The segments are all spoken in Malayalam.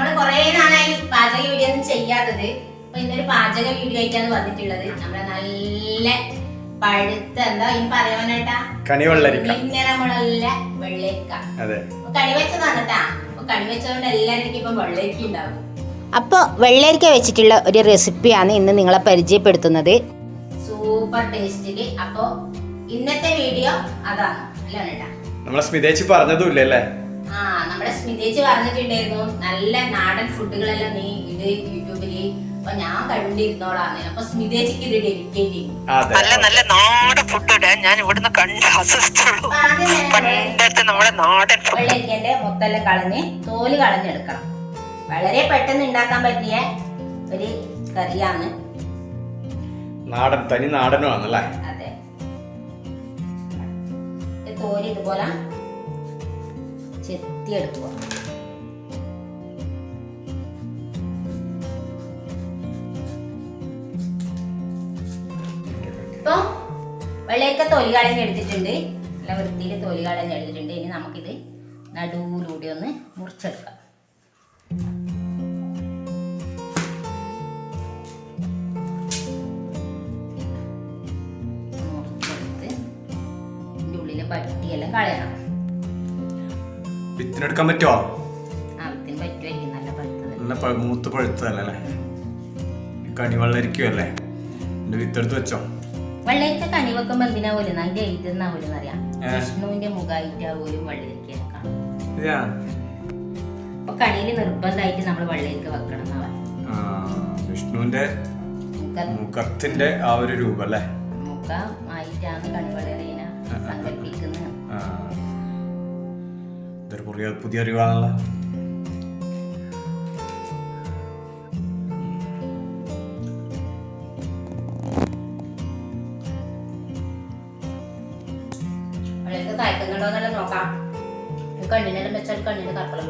നമ്മൾ കൊറേ നാളായി പാചക വീഡിയോ ഒന്നും ചെയ്യാത്തത്. അപ്പൊ ഇന്നൊരു പാചക വീഡിയോ ആയിട്ടാണ് വന്നിട്ടുള്ളത്. നമ്മളെ നല്ല പഴുത്ത എന്താ ഈ പറയാനായിട്ടാ കണിവെള്ളരിക്ക. മിന്നറമുള്ള വെള്ളേക്ക അതെ. അപ്പൊ കണി വെച്ചതാണ് കേട്ടാ. അപ്പൊ കണി വെച്ചതുകൊണ്ട് എല്ലാവർക്കും ഇപ്പൊ വെള്ളരിക്ക ഉണ്ടാവും. അപ്പോൾ വെള്ളരിക്ക വെച്ചിട്ടുള്ള ഒരു റെസിപ്പിയാണ് ഇന്ന് നിങ്ങളെ പരിചയപ്പെടുത്തുന്നത്. സൂപ്പർ ടേസ്റ്റിൽ. അപ്പോ ഇന്നത്തെ വീഡിയോ അതാണ്. അല്ലേ നമ്മളെ സ്മിതേച്ചി പറഞ്ഞതും അല്ലേ? ആ നമ്മുടെ സ്മിതേച്ചി പറഞ്ഞിട്ടുണ്ടായിരുന്നു നല്ല നാടൻ ഫുഡുകളെല്ലാം നീ ഇത് യൂട്യൂബിൽ. അപ്പൊ ഞാൻ കണ്ടിരുന്നോളാന്ന്. അപ്പൊ സ്മിതേച്ചിക്ക് ഇത് ഡെഡിക്കേറ്റ് ചെയ്യും അതെ. നല്ല നല്ല നാടൻ ഫുഡ് ഇടാൻ ഞാൻ ഇവിടുന്ന് കണ്ട് ആസ്വദിച്ചുള്ളൂ അപ്പൊ പണ്ടത്തെ നമ്മുടെ നാടൻ ഫുഡ് വെള്ളരിക്കന്റെ മൊത്തെല്ലാം കളഞ്ഞ് തോൽ കളഞ്ഞെടുക്കണം. വളരെ പെട്ടെന്ന് ഉണ്ടാക്കാൻ പറ്റിയ ഒരു കറിയാണ്. നാടൻ തനി നാടനുമാണല്ലേ അതെ. തോൽ ഇതുപോലെ ചെത്തിയെടുക്കുക ഇപ്പൊ വെള്ളയൊക്കെ തൊലി കളഞ്ഞ് എടുത്തിട്ടുണ്ട്. നല്ല വൃത്തിയിൽ തൊലി കളഞ്ഞ് എടുത്തിട്ടുണ്ട്. ഇനി നമുക്കിത് നടുവിലൂടെ ഒന്ന് മുറിച്ചെടുക്കാം. മുറിച്ചെടുത്ത് പട്ടിയെല്ലാം കളയണം. വിത്തിനെടുക്കാൻ പറ്റുമോ നല്ല മൂത്ത് പഴുത്തതല്ലേ അല്ലേ? കണിവെള്ളരിക്കും അല്ലേ എന്റെ വിത്തെടുത്ത് വെച്ചോ. വെള്ളരിക്ക കണി വെക്കുമ്പോ എന്തിനാ പോലും നല്ല എഴുതുന്ന പോലും അറിയാം. വിഷ്ണുവിന്റെ മുഖമായിട്ട് ആ ഒരു വെള്ളരിക്ക അപ്പൊ കണിയിൽ നിർബന്ധമായിട്ട് നമ്മൾ വെള്ളരിക്ക വെക്കണം വിഷ്ണുവിന്റെ മുഖത്തിന്റെ ആ ഒരു രൂപം അല്ലേ? മുഖമായിട്ടാണ് കണി വെള്ളരീനെ സങ്കല്പിക്കുന്നത്. ഇതൊരു പുതിയ പുതിയ അറിവാണല്ലോ എന്നെല്ലാം നോക്കാം ഈ കണ്ണിനെല്ലാം വെച്ചാൽ കണ്ണിന് കപ്പളം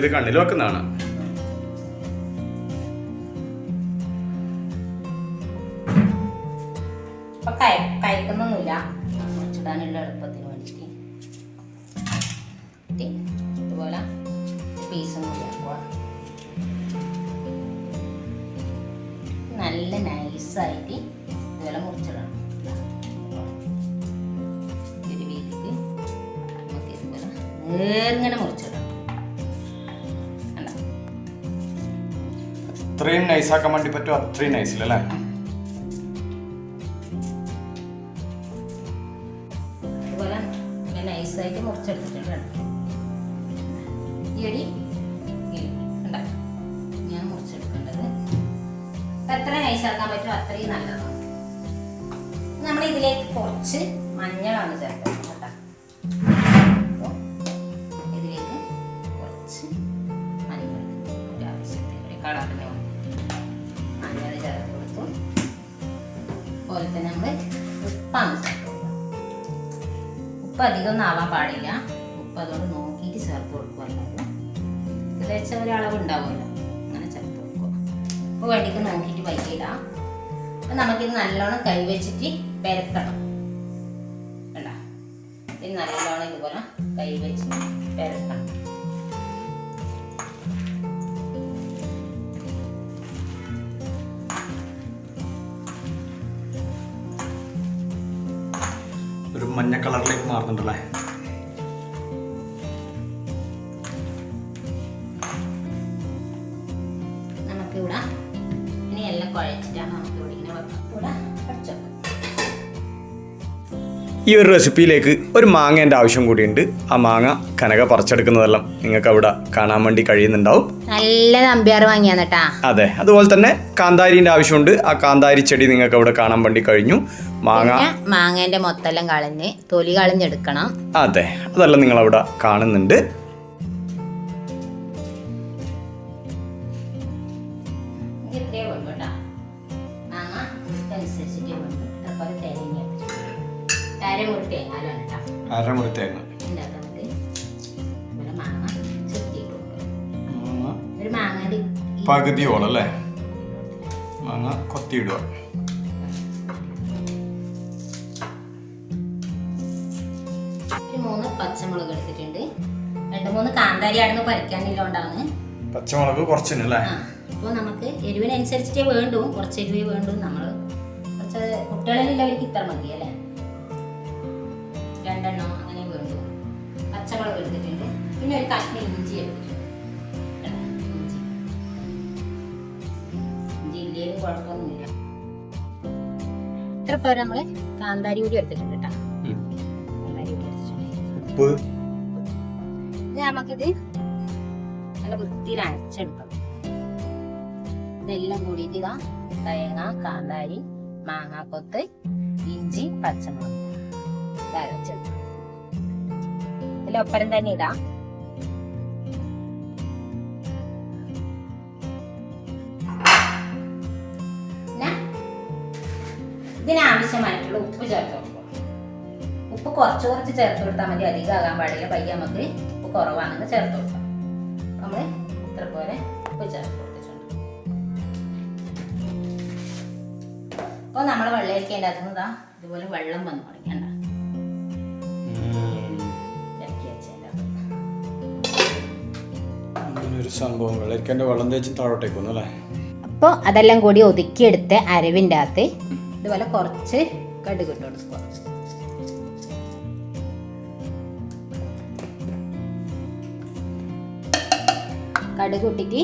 ഇത് കണ്ണിൽ വെക്കുന്നതാണ്. നല്ല നൈസായിട്ട് ഇതുപോലെ മുറിച്ചിടണം. ഒരു വീതിക്ക് നമുക്ക് ഇതുപോലെ നേർങ്ങനെ മുറിച്ചിടണം. കണ്ടോ? അത്രയും നൈസാക്കാൻ വേണ്ടി പറ്റും അത്രയും നൈസിലല്ലേ നൈസായിട്ട് മുറിച്ചെടുത്തിട്ടുണ്ട്. ഈ ഒരു എത്ര നൈസാക്കാൻ പറ്റുമോ അത്രയും നല്ലതാണ്. നമ്മൾ ഇതിലേക്ക് കുറച്ച് മഞ്ഞളാണ് ചേർക്കുന്നത് കേട്ടോ. ഇതിലേക്ക് കുറച്ച് ഉപ്പ് അധികം ഒന്നും ആവാൻ പാടില്ല. ഉപ്പ് അതുകൊണ്ട് നോക്കിയിട്ട് ചേർത്ത് കൊടുക്കുമല്ലോ ഏകദേശം ഒരളവ് ഉണ്ടാവുമല്ലോ. ഉപ്പ് വേണ്ടിക്ക് നോക്കിയിട്ട് വയ്ക്കിടാം അപ്പം നമുക്കിത് നല്ലോണം കൈവച്ചിട്ട് പെരത്തണം. വേണ്ട ഇത് നല്ലോണം ഇതുപോലെ കൈവച്ച് പെരക്കണം ഒരു മഞ്ഞ കളറിലേക്ക് മാറുന്നുണ്ടല്ലേ? ഇങ്ങനെ ഇവിടെ ഈ ഒരു റെസിപ്പിയിലേക്ക് ഒരു മാങ്ങേന്റെ ആവശ്യം കൂടിയുണ്ട്. ആ മാങ്ങ കനക പറിച്ചെടുക്കുന്നതെല്ലാം നിങ്ങൾക്ക് അവിടെ കാണാൻ വേണ്ടി കഴിയുന്നുണ്ടാവും. നല്ല നമ്പ്യാർ വാങ്ങിയാന്ന് കേട്ടാ അതെ അതുപോലെ തന്നെ കാന്താരിന്റെ ആവശ്യമുണ്ട്. ആ കാന്താരി ചെടി നിങ്ങൾക്ക് അവിടെ കാണാൻ വേണ്ടി കഴിഞ്ഞു. മാങ്ങ മാങ്ങേന്റെ മൊത്തം കളഞ്ഞ് തൊലി കളഞ്ഞെടുക്കണം. അതെ അതെല്ലാം നിങ്ങൾ അവിടെ കാണുന്നുണ്ട്. കൊത്തിയിടുക. ഒരു മൂന്ന് പച്ചമുളക് എടുത്തിട്ടുണ്ട്. രണ്ട് മൂന്ന് കാന്താരി ആടുന്ന് പറിക്കാനില്ലോണ്ടാണ്. പച്ചമുളക് കുറച്ചിന് അല്ലേ? ആ അപ്പോൾ നമുക്ക് എരിവിനനുസരിച്ചിട്ടേ വേണ്ടു. കുറച്ച് എരിവേ വേണ്ടു. നമ്മൾ കുറച്ച് കുട്ടികളിലുള്ളവർക്ക് ഇത്ര മതി അല്ലേ? രണ്ടെണ്ണം അങ്ങനെ വേണ്ടു. പച്ചമുളക് എടുത്തിട്ടുണ്ട്. പിന്നെ ഒരു കഷ്ണം ഇഞ്ചി എടുത്തിട്ടുണ്ട്. കുഴപ്പമൊന്നുമില്ല ഇത്ര പേര് നമ്മൾ കാന്താരി കൂടി എടുത്തിട്ടുണ്ട് കേട്ടോ. കാന്താരി കൂടി എടുത്തിട്ടുണ്ട്. ഉപ്പ്. ഇനി നമുക്കിത് നല്ല വൃത്തിയിൽ അരച്ചെടുക്കണം ഇതെല്ലാം കൂടിയിട്ട് ഇതാ തേങ്ങ കാന്താരി മാങ്ങാക്കൊത്ത് ഇഞ്ചി പച്ചമുളക്. ഇത് അരച്ചെടുക്കണം ഇതിലൊപ്പരം തന്നെ ഇടാം. ഇതിനാവശ്യമായിട്ടുള്ള ഉപ്പ് ചേർത്ത് കൊടുക്കും ഉപ്പ് കുറച്ച് കുറച്ച് ചേർത്ത് കൊടുത്താൽ മതി. അധികം ആകാൻ പാടില്ല. പയ്യ നമുക്ക് ഉപ്പ് കുറവാണെങ്കിൽ ചേർത്ത് കൊടുക്കാം. നമ്മൾ ഇത്ര പോലെ ഉപ്പ് ചേർത്ത് കൊടുത്തിട്ടുണ്ട്. അപ്പോൾ നമ്മൾ വെള്ളരിക്കേണ്ട അകത്തുനിന്ന് ഇതാ ഇതുപോലെ വെള്ളം വന്നു തുടങ്ങിയണ്ട അകത്ത്. ഒരു സംഭവം. വെള്ളരിക്കന്റെ വെള്ളം തേച്ച് താഴോട്ടേക്ക് വന്നു അല്ലേ? അപ്പോൾ അതെല്ലാം കൂടി ഒതുക്കിയെടുത്ത് അരവിന്റെ അകത്ത് ഇതുപോലെ കുറച്ച് കടുക് ഇട്ട് കൊടുക്കുക. കടുക് ഇട്ടിട്ട്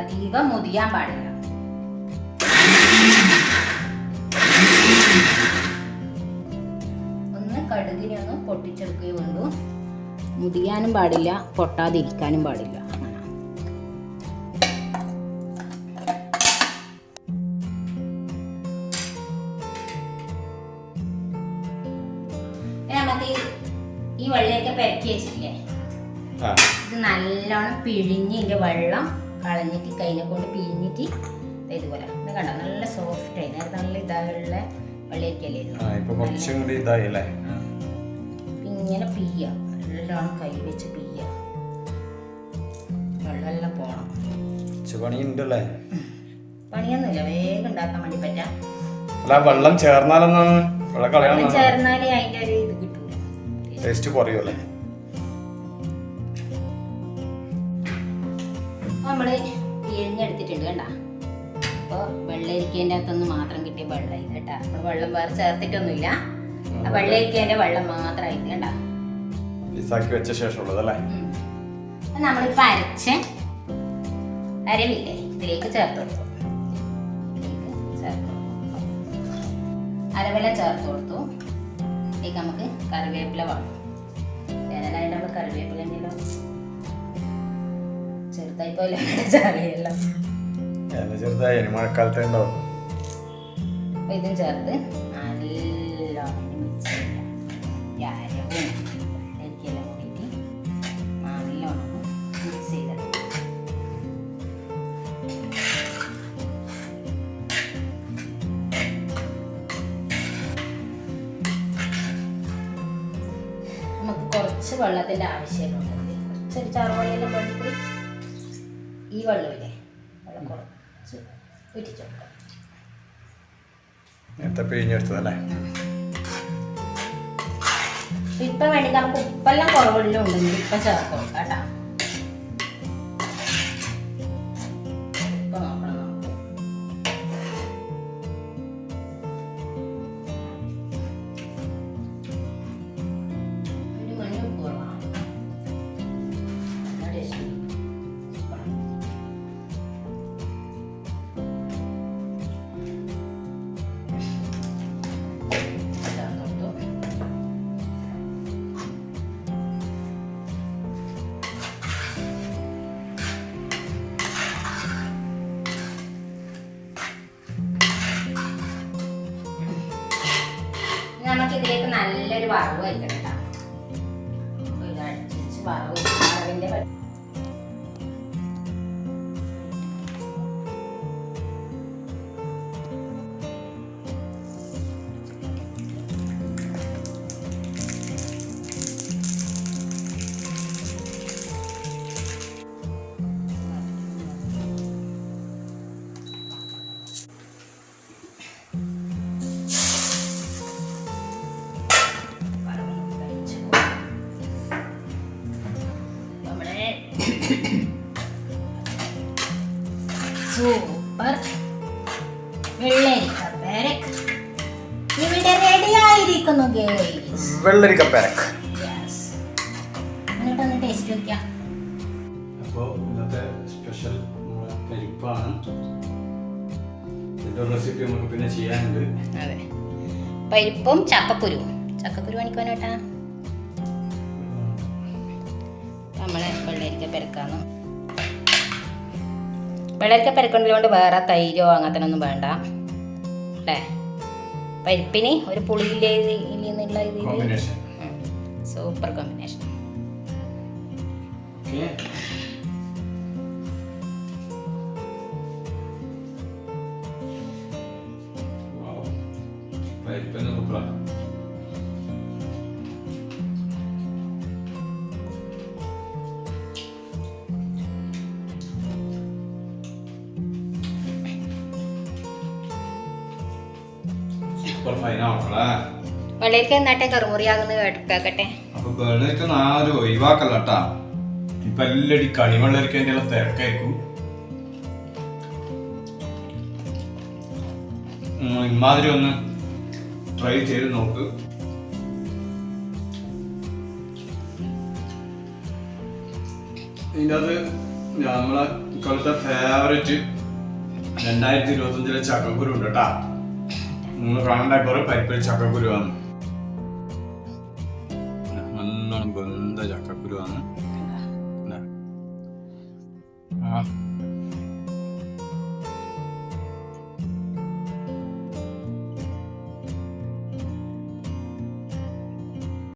അധികം മുതിയാൻ പാടില്ല. ഒന്ന് കടുകിനെ ഒന്ന് പൊട്ടിച്ചെടുക്കുകയും മുതിയാനും പാടില്ല പൊട്ടാതിരിക്കാനും പാടില്ല. പിഴിഞ്ഞ് ഇതിന്റെ വെള്ളം കളഞ്ഞിട്ട് കൈനെ കൊണ്ട് പിഴിഞ്ഞിട്ട് ഇതുപോലെ. ഇത് കണ്ടോ? നല്ല സോഫ്റ്റ് ആയി. നേരത്തെ നല്ല ഇതായുള്ള വെള്ളിയൊക്കെ ഇങ്ങനെ പിയ്യ. എല്ലാം കൈ വെച്ച് പിയ്യ. വെള്ളമെല്ലാം പോണം. പണിയുണ്ടല്ലേ പണിയൊന്നുമില്ല. വേഗം ഉണ്ടാക്കാൻ വേണ്ടി പറ്റാ. അല്ല വെള്ളം ചേർന്നാലൊന്നാണ് വെള്ളം വെള്ളം കളയണം ചേർന്നാലേ അതിന്റെ ഒരു ഇത് കിട്ടൂല. ടേസ്റ്റ് കുറയും നമ്മൾ പിഴിഞ്ഞെടുത്തിട്ടുണ്ട് കണ്ട? അപ്പോൾ വെള്ളരിക്കേന്റെ അകത്തൊന്ന് മാത്രം കിട്ടിയ വെള്ളം ഇത് കേട്ടാ. നമ്മൾ വെള്ളം വേറെ ചേർത്തിട്ടൊന്നുമില്ല. ആ വെള്ളരിക്കേന്റെ വെള്ളം മാത്രമായി ഇത് കണ്ട. ഇസാക്കി വെച്ച ശേഷമുള്ളത് അല്ലേ നമ്മളിപ്പോൾ അരച്ച അരവില്ലേ? ഇതിലേക്ക് ചേർത്ത് കൊടുത്തു. അരവില ചേർത്ത് കൊടുത്തു. ഇതിലേക്ക് നമുക്ക് കറിവേപ്പില വേണം വേനലായിട്ട് നമ്മൾ കറിവേപ്പില എന്തെങ്കിലും ചെറുതായി പോലെ ചെറിയല്ലോ ചെറുതായി മഴക്കാലത്തെ ഉണ്ടാവും. ഇതും ചേർത്ത് നല്ലോണം മിക്സ് നല്ലോണം നമുക്ക് കുറച്ച് വെള്ളത്തിന്റെ ആവശ്യമുണ്ട്. കുറച്ചൊരു ചാറുവള്ളിയെല്ലാം വേണ്ടിയിട്ട് ഈ വെള്ളമില്ലേ? വെള്ളം കുറച്ച് ഒറ്റിച്ചു കൊടുക്കാം നേരത്തെ പിഴിഞ്ഞെടുത്തതല്ലേ? ഇപ്പൊ വേണ്ടി നമുക്ക് ഉപ്പെല്ലാം കുറവുള്ളിലും ഉണ്ടെങ്കിൽ ഇപ്പൊ ചേർത്ത് ഇതിലേക്ക് നല്ലൊരു വറവ് വയ്ക്കണം കേട്ടോ വറവ് സൂപ്പർ. വെള്ളരിക്ക പേരക്ക. ഇവിടെ റെഡി ആയിരിക്കുന്നു ഗേസ് വെള്ളരിക്ക പേരക്ക. യെസ് എന്നിട്ട് ഒന്ന് ടേസ്റ്റ് നോക്കിയാ. അപ്പോൾ ഇന്നത്തെ സ്പെഷ്യൽ പരിപ്പാണ്. ഇതിന്റെ റെസിപ്പി നമുക്ക് പിന്നെ ചെയ്യാനുണ്ട്. അതെ. പരിപ്പും ചക്കക്കുരുവും. ചക്കക്കുരു പണിക്കാൻ കേട്ടാ നമ്മളെ വെള്ളരിക്ക പെരക്കാന്ന് വെള്ളരിക്ക പെരക്കണ്ടതുകൊണ്ട് വേറെ തൈരോ അങ്ങനത്തെ ഒന്നും വേണ്ട. അല്ലേ? പരിപ്പിന് ഒരു പുളിയില്ലേ ഇല്ലെന്നുള്ള ഇതിൽ കോമ്പിനേഷൻ സൂപ്പർ കോമ്പിനേഷൻ ഓക്കെ പരിപ്പിന് സൂപ്പറാണ് വെള്ളരിക്ക എന്നാട്ടെ കറുമുറിയാകുന്നത് കേൾക്കട്ടെ അപ്പൊ വെള്ളരിക്ക ആരും ഒഴിവാക്കല്ല കേട്ടാ ഇപ്പൊ എല്ലാടി കണിവെള്ളരിക്കന്റെ എല്ലാം തിരക്കായിരിക്കും. ഉം, ഇമാതിരി ഒന്ന് ട്രൈ ചെയ്ത് നോക്ക്. ഇതിന്റെ അത് നമ്മളെ ഇക്കാലത്തെ ഫേവറേറ്റ് രണ്ടായിരത്തി ഇരുപത്തി അഞ്ചിലെ ചക്കക്കുരു ഉണ്ട് കേട്ടാ നിങ്ങൾ കാണേണ്ട കുറെ പരിപ്പിൽ ചക്കക്കുരുവാണ് നല്ലോണം ബന്ധ ചക്കക്കുരുവാണ് ആ.